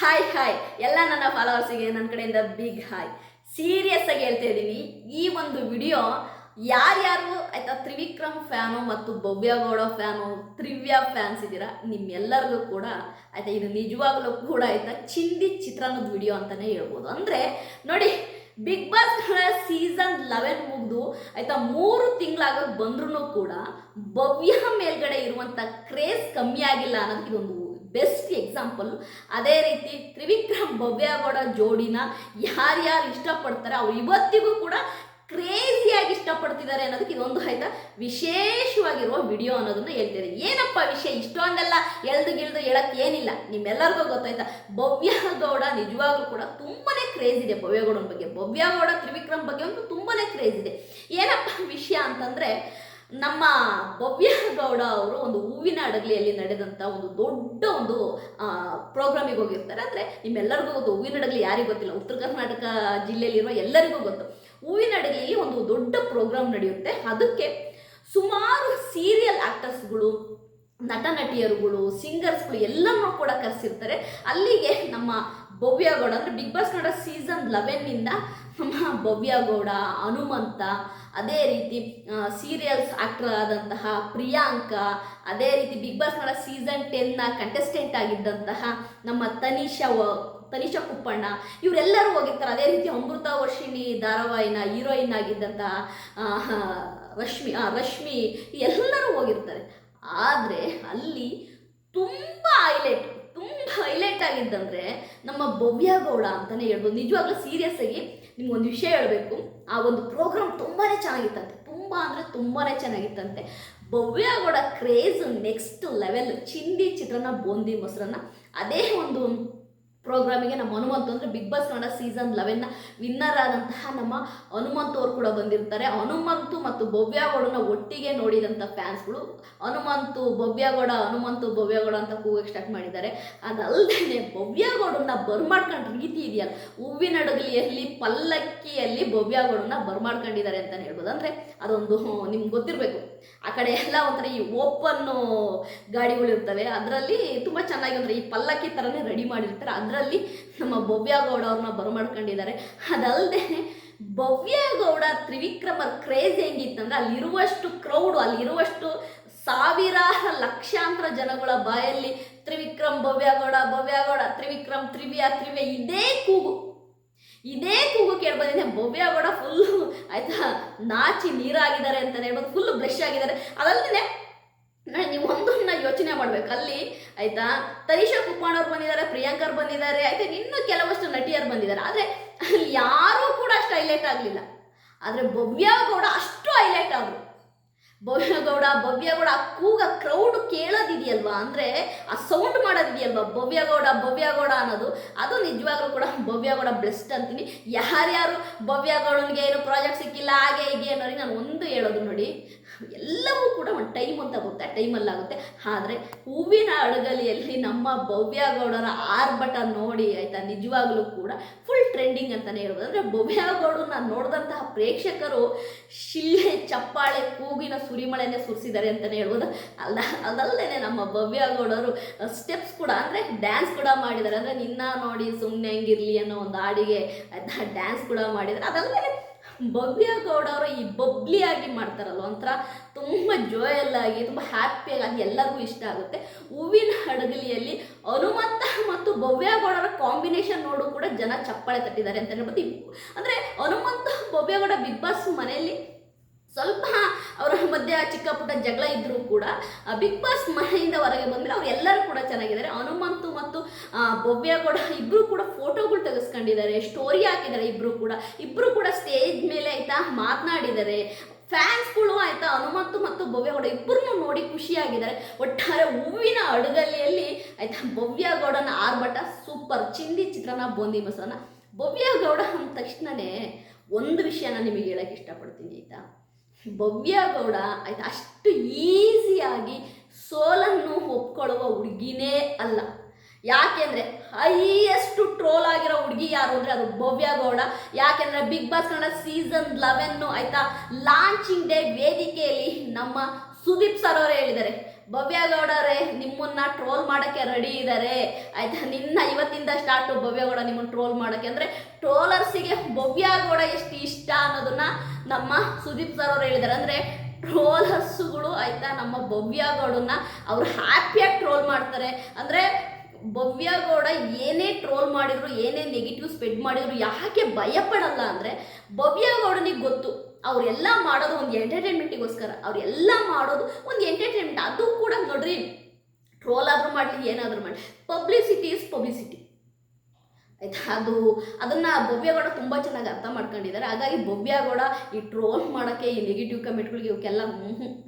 Hi hi ಎಲ್ಲ ನನ್ನ ಫಾಲೋವರ್ಸಿಗೆ ನನ್ನ ಕಡೆಯಿಂದ ಬಿಗ್ ಹಾಯ್ ಸೀರಿಯಸ್ ಆಗಿ ಹೇಳ್ತಾ ಇದ್ದೀನಿ. ಈ ಒಂದು ವಿಡಿಯೋ ಯಾರ್ಯಾರು ಆಯ್ತಾ ತ್ರಿವಿಕ್ರಮ್ ಫ್ಯಾನು ಮತ್ತು ಭವ್ಯಗೌಡ ಫ್ಯಾನು, ತ್ರಿವ್ಯ ಫ್ಯಾನ್ಸ್ ಇದ್ದೀರಾ, ನಿಮ್ಮೆಲ್ಲರಿಗೂ ಕೂಡ ಆಯ್ತಾ ಇದು ನಿಜವಾಗ್ಲೂ ಕೂಡ ಆಯ್ತಾ ಚಿಂದಿ ಚಿತ್ರಾನ್ನದ ವಿಡಿಯೋ ಅಂತಾನೆ ಹೇಳ್ಬೋದು. ಅಂದರೆ ನೋಡಿ ಬಿಗ್ ಬಾಸ್ ಸೀಸನ್ ಲೆವೆನ್ ಮುಗಿದು ಆಯ್ತಾ ಮೂರು ತಿಂಗಳಾಗ ಬಂದ್ರೂ ಕೂಡ ಭವ್ಯ ಮೇಲ್ಗಡೆ ಇರುವಂಥ ಕ್ರೇಜ್ ಕಮ್ಮಿ ಆಗಿಲ್ಲ ಅನ್ನೋದಕ್ಕೆ ಇದೊಂದು ಬೆಸ್ಟ್ ಎಕ್ಸಾಂಪಲ್ ಅದೇ ರೀತಿ ತ್ರಿವಿಕ್ರಮ್ ಭವ್ಯಗೌಡ ಜೋಡಿನ ಯಾರ್ಯಾರು ಇಷ್ಟಪಡ್ತಾರೆ ಅವ್ರು ಇವತ್ತಿಗೂ ಕೂಡ ಕ್ರೇಜಿಯಾಗಿ ಇಷ್ಟಪಡ್ತಿದ್ದಾರೆ ಅನ್ನೋದಕ್ಕೆ ಇದೊಂದು ಆಯ್ತಾ? ವಿಶೇಷವಾಗಿರುವ ವಿಡಿಯೋ ಅನ್ನೋದನ್ನ ಹೇಳ್ತಾರೆ ಏನಪ್ಪ ವಿಷಯ? ಇಷ್ಟೊಂದೆಲ್ಲ ಎಳ್ದು ಗಿಳ್ದು ಹೇಳಕ್ ಏನಿಲ್ಲ. ನಿಮ್ಮೆಲ್ಲರಿಗೂ ಗೊತ್ತಾಯ್ತಾ? ಭವ್ಯ ಗೌಡ ನಿಜವಾಗ್ಲೂ ಕೂಡ ತುಂಬಾನೇ ಕ್ರೇಜ್ ಇದೆ ಭವ್ಯಗೌಡನ ಬಗ್ಗೆ. ಭವ್ಯಗೌಡ, ತ್ರಿವಿಕ್ರಮ್ ಬಗ್ಗೆ ಒಂದು ತುಂಬಾನೇ ಕ್ರೇಜ್ ಇದೆ. ಏನಪ್ಪ ವಿಷಯ ಅಂತಂದ್ರೆ ನಮ್ಮ ಭವ್ಯ ಗೌಡ ಅವರು ಒಂದು ಹೂವಿನ ಅಡಗಲಿಯಲ್ಲಿ ನಡೆದಂಥ ಒಂದು ದೊಡ್ಡ ಒಂದು ಪ್ರೋಗ್ರಾಮಿಗೆ ಹೋಗಿರ್ತಾರೆ. ಅಂದರೆ ನಿಮ್ಮೆಲ್ಲರಿಗೂ ಗೊತ್ತು ಹೂವಿನ ಅಡಗಲಿ ಯಾರಿಗೂ ಗೊತ್ತಿಲ್ಲ. ಉತ್ತರ ಕರ್ನಾಟಕ ಜಿಲ್ಲೆಯಲ್ಲಿರುವ ಎಲ್ಲರಿಗೂ ಗೊತ್ತು. ಹೂವಿನ ಅಡಗಲಿಯಲ್ಲಿ ಒಂದು ದೊಡ್ಡ ಪ್ರೋಗ್ರಾಮ್ ನಡೆಯುತ್ತೆ. ಅದಕ್ಕೆ ಸುಮಾರು ಸೀರಿಯಲ್ ಆ್ಯಕ್ಟರ್ಸ್ಗಳು ನಟ ನಟಿಯರುಗಳು ಸಿಂಗರ್ಸ್ಗಳು ಎಲ್ಲರನ್ನೂ ಕೂಡ ಕರೆಸಿರ್ತಾರೆ. ಅಲ್ಲಿಗೆ ನಮ್ಮ ಭವ್ಯಗೌಡ ಅಂದರೆ ಬಿಗ್ ಬಾಸ್ ಕನ್ನಡ ಸೀಸನ್ ಲೆವೆನ್ನಿಂದ ನಮ್ಮ ಭವ್ಯಗೌಡ ಹನುಮಂತ, ಅದೇ ರೀತಿ ಸೀರಿಯಲ್ಸ್ ಆಕ್ಟರ್ ಆದಂತಹ ಪ್ರಿಯಾಂಕ, ಅದೇ ರೀತಿ ಬಿಗ್ ಬಾಸ್ ಕನ್ನಡ ಸೀಸನ್ ಟೆನ್ನ ಕಂಟೆಸ್ಟೆಂಟ್ ಆಗಿದ್ದಂತಹ ನಮ್ಮ ತನಿಷಾ ತನಿಷಾ ಕುಪ್ಪಣ್ಣ, ಇವರೆಲ್ಲರೂ ಹೋಗಿರ್ತಾರೆ. ಅದೇ ರೀತಿ ಅಮೃತ ವರ್ಷಿಣಿ, ಧಾರಾವಾಹಿನ ಹೀರೋಯಿನ್ ಆಗಿದ್ದಂತಹ ರಶ್ಮಿ ರಶ್ಮಿ, ಎಲ್ಲರೂ ಹೋಗಿರ್ತಾರೆ. ಆದರೆ ಅಲ್ಲಿ ತುಂಬ ಹೈಲೈಟ್ ಹೈಲೈಟ್ ಆಗಿದ್ದಂದ್ರೆ ನಮ್ಮ ಭವ್ಯಗೌಡ ಅಂತಲೇ ಹೇಳ್ಬೋದು. ನಿಜವಾಗ್ಲೂ ಸೀರಿಯಸ್ ಆಗಿ ನಿಮ್ಗೊಂದು ವಿಷಯ ಹೇಳಬೇಕು. ಆ ಒಂದು ಪ್ರೋಗ್ರಾಮ್ ತುಂಬಾ ಚೆನ್ನಾಗಿತ್ತಂತೆ. ತುಂಬ ಅಂದರೆ ತುಂಬಾ ಚೆನ್ನಾಗಿತ್ತಂತೆ. ಭವ್ಯಗೌಡ ಕ್ರೇಜ್ ನೆಕ್ಸ್ಟ್ ಲೆವೆಲ್ ಚಿಂದಿ ಚಿತ್ರಾನ್ನ ಬೂಂದಿ ಮೊಸರನ್ನ, ಅದೇ ಒಂದು ಪ್ರೋಗ್ರಾಮಿಗೆ ನಮ್ಮ ಹನುಮಂತು ಅಂದರೆ ಬಿಗ್ ಬಾಸ್ ಕನ್ನಡ ಸೀಸನ್ ಲೆವೆನ್ನ ವಿನ್ನರ್ ಆದಂತಹ ನಮ್ಮ ಹನುಮಂತು ಅವರು ಕೂಡ ಬಂದಿರ್ತಾರೆ. ಹನುಮಂತು ಮತ್ತು ಭವ್ಯಗೌಡನ ಒಟ್ಟಿಗೆ ನೋಡಿದಂಥ ಫ್ಯಾನ್ಸ್ಗಳು ಹನುಮಂತು ಭವ್ಯಗೌಡ ಹನುಮಂತು ಭವ್ಯಗೌಡ ಅಂತ ಕೂಗಕ್ಕೆ ಸ್ಟಾರ್ಟ್ ಮಾಡಿದ್ದಾರೆ. ಅದಲ್ಲದೆ ಭವ್ಯಗೌಡನ ಬರ್ಮಾಡ್ಕೊಂಡು ರೀತಿ ಇದೆಯಲ್ಲ, ಹೂವಿನ ಅಡಗಲಿಯಲ್ಲಿ, ಪಲ್ಲಕ್ಕಿಯಲ್ಲಿ ಭವ್ಯಗೌಡನ ಬರ್ಮಾಡ್ಕೊಂಡಿದ್ದಾರೆ ಅಂತಲೇ ಹೇಳ್ಬೋದು. ಅಂದರೆ ಅದೊಂದು ನಿಮ್ಗೆ ಗೊತ್ತಿರಬೇಕು. ಆ ಕಡೆ ಎಲ್ಲ ಒಂಥರ ಈ ಗಾಡಿಗಳು ಗಾಡಿಗಳಿರ್ತವೆ ಅದರಲ್ಲಿ ತುಂಬ ಚೆನ್ನಾಗಿ ಅಂದರೆ ಈ ಪಲ್ಲಕ್ಕಿ ಥರನೇ ರೆಡಿ ಮಾಡಿರ್ತಾರೆ. ಅದರಲ್ಲಿ ನಮ್ಮ ಭವ್ಯಗೌಡ ಅವ್ರನ್ನ ಬರಮಾಡ್ಕೊಂಡಿದ್ದಾರೆ ಅದಲ್ಲದೆ ಭವ್ಯಗೌಡ ತ್ರಿವಿಕ್ರಮ ಕ್ರೇಜ್ ಹೆಂಗಿತ್ತಂದ್ರೆ ಅಲ್ಲಿರುವಷ್ಟು ಕ್ರೌಡು ಅಲ್ಲಿರುವಷ್ಟು ಸಾವಿರಾರು ಲಕ್ಷಾಂತರ ಜನಗಳ ಬಾಯಲ್ಲಿ ತ್ರಿವಿಕ್ರಮ್ ಭವ್ಯಗೌಡ ಭವ್ಯಗೌಡ ತ್ರಿವಿಕ್ರಮ್, ತ್ರಿವ್ಯ ತ್ರಿವ್ಯ ಇದೇ ಕೂಗು. ಇದೇ ಕೂಗು ಕೇಳ್ಬೋದಿದೆ. ಕೂಡ ಫುಲ್ಲು ಆಯ್ತಾ? ನಾಚಿ ನೀರಾಗಿದ್ದಾರೆ ಅಂತಲೇ ಹೇಳ್ಬೋದು. ಫುಲ್ ಬ್ಲಶ್ ಆಗಿದ್ದಾರೆ. ಅದಲ್ಲದೆ ನೀವು ಒಂದನ್ನ ಯೋಚನೆ ಮಾಡ್ಬೇಕು. ಅಲ್ಲಿ, ಆಯ್ತಾ? ತನಿಷಾ ಕುಪ್ಪಾಣ ಅವ್ರು ಬಂದಿದ್ದಾರೆ ಪ್ರಿಯಾಂಕರ್ ಬಂದಿದ್ದಾರೆ. ಆಯ್ತಾ? ಇನ್ನೂ ಕೆಲವಷ್ಟು ನಟಿಯರು ಬಂದಿದ್ದಾರೆ. ಆದರೆ, ಅಲ್ಲಿ ಯಾರೂ ಕೂಡ ಅಷ್ಟು ಹೈಲೈಟ್ ಆಗಲಿಲ್ಲ. ಆದರೆ ಕೂಡ ಅಷ್ಟು ಹೈಲೈಟ್ ಆದರು. ಭವ್ಯಗೌಡ ಭವ್ಯಗೌಡ, ಆ ಕೂಗ ಕ್ರೌಡ್ ಕೇಳೋದಿದೆಯಲ್ವಾ? ಅಂದರೆ ಆ ಸೌಂಡ್ ಮಾಡೋದಿದೆಯಲ್ವಾ? ಭವ್ಯಗೌಡ ಭವ್ಯಗೌಡ ಅನ್ನೋದು? ಅದು ನಿಜವಾಗ್ಲೂ ಕೂಡ ಭವ್ಯಗೌಡ ಬೆಸ್ಟ್ ಅಂತೀನಿ. ಯಾರ್ಯಾರು ಭವ್ಯಗೌಡನಿಗೆ ಏನು ಪ್ರಾಜೆಕ್ಟ್ ಸಿಕ್ಕಿಲ್ಲ, ಹಾಗೆ ಹೀಗೆ ಅನ್ನೋರಿಗೆ ನಾನು ಒಂದು ಹೇಳೋದು ನೋಡಿ, ಎಲ್ಲವೂ ಕೂಡ ಒಂದು ಟೈಮ್ ಅಂತ ಬರುತ್ತೆ ಟೈಮಲ್ಲಾಗುತ್ತೆ ಆದರೆ ಹೂವಿನ ಅಡಗಲಿಯಲ್ಲಿ ನಮ್ಮ ಭವ್ಯಗೌಡರ ಆರ್ಭಟ ನೋಡಿ, ಆಯಿತಾ? ನಿಜವಾಗ್ಲೂ ಕೂಡ ಫುಲ್ ಟ್ರೆಂಡಿಂಗ್ ಅಂತಲೇ ಹೇಳ್ಬೋದು. ಅಂದರೆ ನಾನು ನೋಡಿದಂತಹ ಪ್ರೇಕ್ಷಕರು ಶಿಲ್ಲೆ ಚಪ್ಪಾಳೆ, ಕೂಗಿನ ಸುರಿಮಳೆನೆ ಸುರಿಸಿದ್ದಾರೆ ಅಂತಲೇ ಹೇಳ್ಬೋದು. ಅಲ್ಲ ಅದಲ್ಲದೆ ನಮ್ಮ ಭವ್ಯಗೌಡರು ಸ್ಟೆಪ್ಸ್ ಕೂಡ ಅಂದರೆ ಡ್ಯಾನ್ಸ್ ಕೂಡ ಮಾಡಿದ್ದಾರೆ. ಅಂದರೆ ನಿನ್ನ ನೋಡಿ ಸುಮ್ಮನೆ ಹೆಂಗಿರಲಿ ಅನ್ನೋ ಒಂದು ಹಾಡಿಗೆ ಡ್ಯಾನ್ಸ್ ಕೂಡ ಮಾಡಿದ್ದಾರೆ. ಅದಲ್ಲದೆ ಭವ್ಯಗೌಡ ಅವರು ಈ ಬಬ್ಲಿಯಾಗಿ ಮಾಡ್ತಾರಲ್ವ? ಒಂಥರ ತುಂಬ ಜೋಯಲ್ ಆಗಿ ತುಂಬ ಹ್ಯಾಪಿಯಾಗಿ ಅದು ಎಲ್ಲರಿಗೂ ಇಷ್ಟ ಆಗುತ್ತೆ. ಹೂವಿನ ಹಡಗಲಿಯಲ್ಲಿ ಹನುಮಂತ ಮತ್ತು ಭವ್ಯಗೌಡರ ಕಾಂಬಿನೇಷನ್ ನೋಡು ಕೂಡ ಜನ ಚಪ್ಪಾಳೆ ತಟ್ಟಿದ್ದಾರೆ ಅಂತ ಹೇಳ್ಬೋದು. ಅಂದರೆ ಹನುಮಂತ, ಭವ್ಯಗೌಡ ಬಿಗ್ ಬಾಸ್ ಮನೆಯಲ್ಲಿ ಸ್ವಲ್ಪ ಅವರ ಮಧ್ಯೆ ಚಿಕ್ಕ ಪುಟ್ಟ ಜಗಳ ಇದ್ದರೂ ಕೂಡ ಬಿಗ್ ಬಾಸ್ ಮನೆಯಿಂದ ಹೊರಗೆ ಬಂದರೆ ಅವ್ರು ಎಲ್ಲರೂ ಕೂಡ ಚೆನ್ನಾಗಿದ್ದಾರೆ. ಹನುಮಂತು ಮತ್ತು ಭವ್ಯಗೌಡ ಇಬ್ಬರು ಕೂಡ ಫೋಟೋಗಳು ತೆಗೆಸ್ಕೊಂಡಿದ್ದಾರೆ ಸ್ಟೋರಿ ಹಾಕಿದ್ದಾರೆ ಇಬ್ಬರು ಕೂಡ. ಇಬ್ಬರು ಕೂಡ ಮೇಲೆ ಆಯ್ತಾ ಮಾತನಾಡಿದ್ದಾರೆ ಫ್ಯಾನ್ಸ್ಗಳು ಆಯ್ತಾ ಹನುಮಂತು ಮತ್ತು ಭವ್ಯಗೌಡ ಇಬ್ಬರನ್ನು ನೋಡಿ ಖುಷಿಯಾಗಿದ್ದಾರೆ. ಒಟ್ಟಾರೆ ಹೂವಿನ ಅಡುಗಲಿಯಲ್ಲಿ ಆಯ್ತಾ ಭವ್ಯಗೌಡನ ಆರ್ಭಟ ಸೂಪರ್. ಚಿಂದಿ ಚಿತ್ರನ ಬೂಂದಿ ಭವ್ಯ ಗೌಡ ಅಂದ ತಕ್ಷಣನೇ ಒಂದು ವಿಷಯನ ನಿಮಗೆ ಹೇಳಕ್ಕೆ ಇಷ್ಟಪಡ್ತೀನಿ ಆಯ್ತಾ. ಭವ್ಯಗೌಡ ಆಯ್ತಾ ಅಷ್ಟು ಈಸಿಯಾಗಿ ಸೋಲನ್ನು ಒಪ್ಕೊಳ್ಳುವ ಹುಡುಗಿನೇ ಅಲ್ಲ. ಯಾಕೆಂದ್ರೆ ಹೈಯೆಸ್ಟ್ ಟ್ರೋಲ್ ಆಗಿರೋ ಹುಡುಗಿ ಯಾರು ಅಂದ್ರೆ ಅದು ಭವ್ಯಗೌಡ ಯಾಕೆಂದ್ರೆ big boss Kannada season eleven ಆಯ್ತಾ? ಲಾಂಚಿಂಗ್ ಡೇ ವೇದಿಕೆಯಲ್ಲಿ ನಮ್ಮ ಸುದೀಪ್ ಸರ್ ಅವರೇ ಹೇಳಿದ್ದಾರೆ ಭವ್ಯಗೌಡರೇ ನಿಮ್ಮನ್ನ ಟ್ರೋಲ್ ಮಾಡೋಕ್ಕೆ ರೆಡಿ ಇದ್ದಾರೆ ಆಯ್ತಾ? ನಿನ್ನ ಇವತ್ತಿಂದ ಸ್ಟಾರ್ಟು ಭವ್ಯಗೌಡ ನಿಮ್ಮನ್ನು ಟ್ರೋಲ್ ಮಾಡೋಕ್ಕೆ. ಅಂದರೆ ಟ್ರೋಲರ್ಸಿಗೆ ಭವ್ಯಗೌಡ ಎಷ್ಟು ಇಷ್ಟ ಅನ್ನೋದನ್ನ ನಮ್ಮ ಸುದೀಪ್ ಸರ್ ಅವರು ಹೇಳಿದ್ದಾರೆ. ಅಂದರೆ ಟ್ರೋಲರ್ಸ್ಗಳು ಆಯ್ತಾ ನಮ್ಮ ಭವ್ಯಗೌಡನ್ನ ಅವ್ರು ಹ್ಯಾಪಿಯಾಗಿ ಟ್ರೋಲ್ ಮಾಡ್ತಾರೆ. ಅಂದರೆ ಭವ್ಯಗೌಡ ಏನೇ ಟ್ರೋಲ್ ಮಾಡಿದ್ರು, ಏನೇ ನೆಗೆಟಿವ್ ಸ್ಪ್ರೆಡ್ ಮಾಡಿದ್ರು, ಯಾಕೆ ಭಯಪಡಲ್ಲ ಅಂದರೆ ಭವ್ಯಗೌಡನಿಗೆ ಗೊತ್ತು, ಅವರೆಲ್ಲ ಮಾಡೋದು ಒಂದು ಎಂಟರ್ಟೈನ್ಮೆಂಟಿಗೋಸ್ಕರ ಅವರೆಲ್ಲ ಮಾಡೋದು ಒಂದು ಎಂಟರ್ಟೈನ್ಮೆಂಟ್ ಅದು ಕೂಡ ನೋಡ್ರಿ ಟ್ರೋಲ್ ಆದರೂ ಮಾಡಲಿ, ಏನಾದರೂ ಮಾಡಿ ಪಬ್ಲಿಸಿಟಿ ಇಸ್ ಪಬ್ಲಿಸಿಟಿ ಆಯ್ತಾ? ಅದು ಅದನ್ನು ಭವ್ಯಗೌಡ ತುಂಬ ಚೆನ್ನಾಗಿ ಅರ್ಥ ಮಾಡ್ಕೊಂಡಿದ್ದಾರೆ. ಹಾಗಾಗಿ ಭವ್ಯಗೌಡ ಈ ಟ್ರೋಲ್ ಮಾಡೋಕ್ಕೆ ಈ ನೆಗೆಟಿವ್ ಕಮೆಂಟ್ಗಳಿಗೆ ಇವಕ್ಕೆಲ್ಲ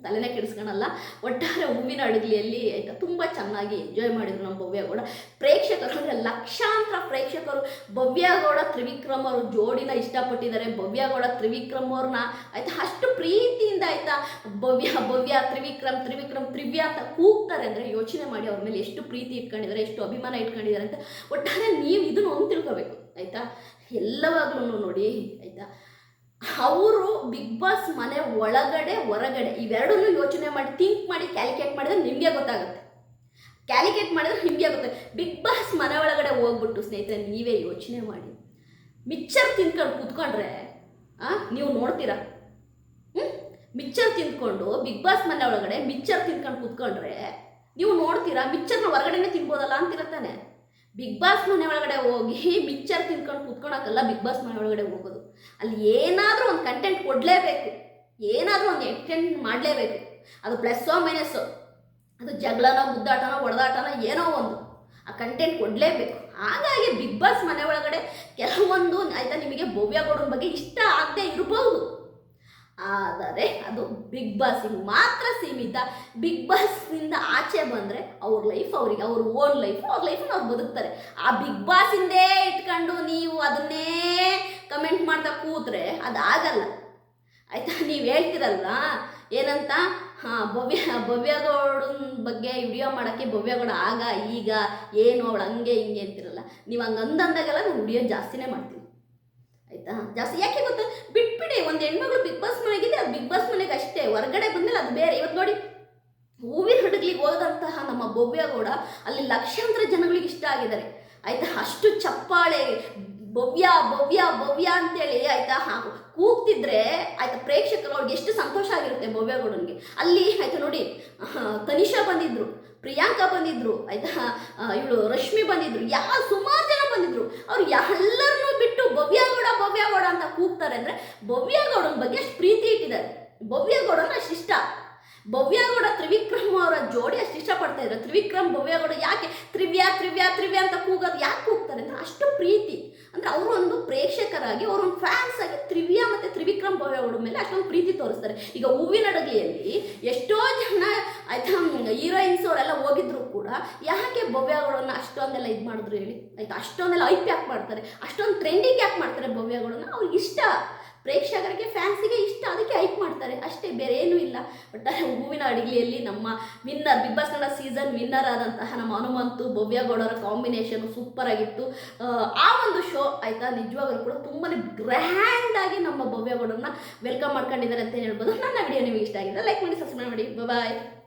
ತಲೆನೇ ಕೆಡಿಸ್ಕೊಳಲ್ಲ. ಒಟ್ಟಾರೆ ಹೂವಿನ ಅಡುಗೆಯಲ್ಲಿ ಆಯ್ತಾ ತುಂಬ ಚೆನ್ನಾಗಿ ಎಂಜಾಯ್ ಮಾಡಿದ್ರು ನಮ್ಮ ಭವ್ಯಗೌಡ ಪ್ರೇಕ್ಷಕರು ಅಂದರೆ ಲಕ್ಷಾಂತರ ಪ್ರೇಕ್ಷಕರು ಭವ್ಯಗೌಡ ತ್ರಿವಿಕ್ರಮ್ ಅವರು ಜೋಡಿನ ಇಷ್ಟಪಟ್ಟಿದ್ದಾರೆ. ಭವ್ಯಗೌಡ ತ್ರಿವಿಕ್ರಮ್ ಅವ್ರನ್ನ ಆಯ್ತಾ ಅಷ್ಟು ಪ್ರೀತಿಯಿಂದ ಆಯ್ತಾ ಭವ್ಯ ಭವ್ಯ, ತ್ರಿವಿಕ್ರಮ್ ತ್ರಿವಿಕ್ರಮ್, ತ್ರಿವ್ಯ ಅಂತ ಕೂಗ್ತಾರೆ ಅಂದರೆ ಯೋಚನೆ ಮಾಡಿ ಅವ್ರ ಮೇಲೆ ಎಷ್ಟು ಪ್ರೀತಿ ಇಟ್ಕೊಂಡಿದ್ದಾರೆ, ಎಷ್ಟು ಅಭಿಮಾನ ಇಟ್ಕೊಂಡಿದ್ದಾರೆ ಅಂತ. ಒಟ್ಟಾರೆ ನೀವು ಇದನ್ನು ಒಂದು ತಿಳ್ಕೋಬೇಕು, ಆಯಿತಾ? ಎಲ್ಲವಾಗ್ಲೂ ನೋಡಿ, ಆಯಿತಾ? ಅವರು ಬಿಗ್ ಬಾಸ್ ಮನೆ ಒಳಗಡೆ, ಹೊರಗಡೆ ಇವೆರಡನ್ನೂ ಯೋಚನೆ ಮಾಡಿ ಥಿಂಕ್ ಮಾಡಿ ಕ್ಯಾಲ್ಕುಲೇಟ್ ಮಾಡಿದ್ರೆ ನಿಮಗೆ ಗೊತ್ತಾಗುತ್ತೆ. ಕ್ಯಾಲ್ಕುಲೇಟ್ ಮಾಡಿದ್ರೆ ನಿಮಗೆ ಗೊತ್ತೆ ಬಿಗ್ ಬಾಸ್ ಮನೆ ಒಳಗಡೆ ಹೋಗ್ಬಿಟ್ಟು ಸ್ನೇಹಿತರೆ, ನೀವೇ ಯೋಚನೆ ಮಾಡಿ. ಮಿಕ್ಚರ್ ತಿನ್ಕೊಂಡು ಕೂತ್ಕೊಂಡ್ರೆ ನೀವು ನೋಡ್ತೀರಾ? ಹ್ಞೂ ಮಿಕ್ಚರ್ ತಿಂದ್ಕೊಂಡು ಬಿಗ್ ಬಾಸ್ ಮನೆ ಒಳಗಡೆ ಮಿಕ್ಚರ್ ತಿನ್ಕೊಂಡು ಕೂತ್ಕೊಂಡ್ರೆ, ನೀವು ನೋಡ್ತೀರಾ? ಮಿಚ್ಚರ್ನ ಹೊರಗಡೆನೇ ತಿನ್ಬೋದಲ್ಲ ಅಂತಿರತ್ತಾನೆ ಬಿಗ್ ಬಾಸ್ ಮನೆ ಒಳಗಡೆ ಹೋಗಿ ಮಿಕ್ಚರ್ ತಿನ್ಕೊಂಡು ಕೂತ್ಕೊಳಕ್ಕಲ್ಲ ಬಿಗ್ ಬಾಸ್ ಮನೆ ಒಳಗಡೆ ಹೋಗೋದು. ಅಲ್ಲಿ ಏನಾದರೂ ಒಂದು ಕಂಟೆಂಟ್ ಕೊಡಲೇಬೇಕು. ಏನಾದರೂ ಒಂದು ಎಂಟರ್ಟೈನ್ ಮಾಡಲೇಬೇಕು. ಅದು ಪ್ಲಸ್ಸೋ ಮೈನಸ್ಸೋ ಅದು ಜಗಳನೋ, ಮುದ್ದಾಟನೋ ಹೊಡೆದಾಟನೋ ಏನೋ ಒಂದು. ಆ ಕಂಟೆಂಟ್ ಕೊಡಲೇಬೇಕು. ಹಾಗಾಗಿ ಬಿಗ್ ಬಾಸ್ ಮನೆ ಒಳಗಡೆ ಕೆಲವೊಂದು, ಆಯಿತಾ ನಿಮಗೆ ಭವ್ಯಗೌಡನ ಬಗ್ಗೆ ಇಷ್ಟ ಆಗದೆ ಇರಬಹುದು ಆದರೆ ಅದು ಬಿಗ್ ಬಾಸಿಗೆ ಮಾತ್ರ ಸೀಮಿತ. ಬಿಗ್ ಬಾಸ್ನಿಂದ ಆಚೆ ಬಂದರೆ ಅವ್ರ ಲೈಫ್ ಅವರಿಗೆ, ಅವ್ರ ಓನ್ ಲೈಫ್ ಅವ್ರ ಲೈಫನ್ನ ಅವ್ರು ಬದುಕ್ತಾರೆ. ಆ ಬಿಗ್ ಬಾಸಿಂದೇ ಇಟ್ಕೊಂಡು ನೀವು ಅದನ್ನೇ ಕಮೆಂಟ್ ಮಾಡ್ತಾ ಕೂತ್ರೆ ಅದಾಗಲ್ಲ. ಆಯ್ತಾ? ನೀವು ಹೇಳ್ತಿರಲ್ಲ, ಏನಂತ? ಹಾಂ, ಭವ್ಯ ಭವ್ಯಗೌಡನ ಬಗ್ಗೆ ವಿಡಿಯೋ ಮಾಡೋಕ್ಕೆ ಭವ್ಯಗೌಡ ಆಗ, ಈಗ, ಏನು, ಅವಳು ಹಂಗೆ, ಹಿಂಗೆ ಅಂತಿರಲ್ಲ. ನೀವು ಹಂಗೆ ಅಂದಂದಾಗೆಲ್ಲ ನಾನು ವಿಡಿಯೋ ಜಾಸ್ತಿನೇ ಮಾಡ್ತೀನಿ ಆಯಿತಾ? ಜಾಸ್ತಿ, ಯಾಕೆ ಗೊತ್ತಾ? ಬಿಟ್ಬಿಡಿ, ಒಂದು ಹೆಣ್ಮಗಳು ಬಾಸ್ ಮನೆಗೆ ಅಷ್ಟೇ, ಹೊರಗಡೆ ಬಂದಮೇಲೆ ಅದು ಬೇರೆ. ಇವತ್ತು ನೋಡಿ, ಹೂವಿನ ಹಡಗ್ಲಿಗೆ ಹೋದಂತಹ ನಮ್ಮ ಭವ್ಯಗೌಡ ಅಲ್ಲಿ ಲಕ್ಷಾಂತರ ಜನಗಳಿಗೆ ಇಷ್ಟ ಆಗಿದ್ದಾರೆ. ಆಯ್ತಾ, ಅಷ್ಟು ಚಪ್ಪಾಳೆ, ಭವ್ಯ ಭವ್ಯ ಭವ್ಯ ಅಂತೇಳಿ, ಆಯ್ತಾ ಕೂಗ್ತಿದ್ರೆ, ಆಯ್ತಾ, ಪ್ರೇಕ್ಷಕರು ಅವ್ರಿಗೆ ಎಷ್ಟು ಸಂತೋಷ ಆಗಿರುತ್ತೆ ಭವ್ಯಗೌಡನಿಗೆ. ಅಲ್ಲಿ, ಆಯ್ತಾ, ನೋಡಿ ತನಿಷಾ ಬಂದಿದ್ರು, ಪ್ರಿಯಾಂಕಾ ಬಂದಿದ್ರು, ಆಯ್ತಾ ಇವಳು ರಶ್ಮಿ ಬಂದಿದ್ರು ಯಾವ ಸುಮಾರು ಜನ ಬಂದಿದ್ರು. ಅವ್ರು ಎಲ್ಲರನ್ನೂ ಬಿಟ್ಟು ಭವ್ಯಗೌಡ ಭವ್ಯಗೌಡ ಅಂತ ಕೂಗ್ತಾರೆ ಅಂದ್ರೆ ಭವ್ಯಗೌಡನ ಬಗ್ಗೆ ಅಷ್ಟು ಪ್ರೀತಿ ಇಟ್ಟಿದ್ದಾರೆ. ಭವ್ಯಗೌಡನ ಅಷ್ಟು ಇಷ್ಟ. ಭವ್ಯಗೌಡ, ತ್ರಿವಿಕ್ರಮ್ ಅವರ ಜೋಡಿ ಅಷ್ಟು ಇಷ್ಟಪಡ್ತಾ ಇದ್ರು. ತ್ರಿವಿಕ್ರಮ್, ಭವ್ಯಗೌಡ ಯಾಕೆ ತ್ರಿವ್ಯ ತ್ರಿವ್ಯ ತ್ರಿವ್ಯ ಅಂತ ಕೂಗೋದು? ಯಾಕೆ ಕೂಗ್ತಾರೆ? ಅಂದರೆ ಅಷ್ಟು ಪ್ರೀತಿ. ಅಂದರೆ ಒಂದು ಪ್ರೇಕ್ಷಕರಾಗಿ, ಅವರು ಒಂದು ಫ್ಯಾನ್ಸ್ ಆಗಿ ತ್ರಿವ್ಯ ಮತ್ತು ತ್ರಿವಿಕ್ರಮ್, ಭವ್ಯಗೌಡ ಮೇಲೆ ಅಷ್ಟೊಂದು ಪ್ರೀತಿ ತೋರಿಸ್ತಾರೆ. ಈಗ ಹೂವಿನ ಅಡುಗೆಯಲ್ಲಿ ಎಷ್ಟೋ ಜನ ಆಯ್ತಾ ಹೀರೋಯಿನ್ಸ್ ಅವರೆಲ್ಲ ಹೋಗಿದ್ರು ಕೂಡ ಯಾಕೆ ಭವ್ಯಗೌಡನ ಅಷ್ಟೊಂದೆಲ್ಲ ಇದು ಮಾಡಿದ್ರು ಹೇಳಿ? ಆಯ್ತಾ, ಅಷ್ಟೊಂದೆಲ್ಲ ಐಪ್ ಯಾಕೆ ಮಾಡ್ತಾರೆ? ಅಷ್ಟೊಂದು ಟ್ರೆಂಡಿಂಗ್ ಯಾಕೆ ಮಾಡ್ತಾರೆ ಭವ್ಯಗೌಡನ ಅವ್ರಿಗೆ ಇಷ್ಟ. ಪ್ರೇಕ್ಷಕರಿಗೆ ಫ್ಯಾನ್ಸಿಗೆ ಇಷ್ಟ ಅದಕ್ಕೆ ಹೈಪ್ ಮಾಡ್ತಾರೆ. ಅಷ್ಟೇ ಬೇರೆ ಏನೂ ಇಲ್ಲ. ಒಟ್ಟಾರೆ ಹೂವಿನ ಅಡಿಗೆಯಲ್ಲಿ ನಮ್ಮ winner big boss Kannada season winner ಆದಂತಹ ನಮ್ಮ ಹನುಮಂತು ಭವ್ಯಗೌಡರ ಕಾಂಬಿನೇಷನ್ ಸೂಪರ್ ಆಗಿತ್ತು. ಆ, ಒಂದು ಶೋ ಆಯಿತಾ? ನಿಜವಾಗ್ಲೂ ಕೂಡ ತುಂಬಾ ಗ್ರ್ಯಾಂಡಾಗಿ ನಮ್ಮ ಭವ್ಯಗೌಡರನ್ನ ವೆಲ್ಕಮ್ ಮಾಡ್ಕೊಂಡಿದ್ದಾರೆ ಅಂತ ಹೇಳ್ಬೋದು. ನನ್ನ ವಿಡಿಯೋ ನಿಮಗೆ ಇಷ್ಟ ಆಗಿದೆ ಲೈಕ್ ಮಾಡಿ ಸಬ್ಸ್ಕ್ರೈಬ್ ಮಾಡಿ. ಬಾಯ್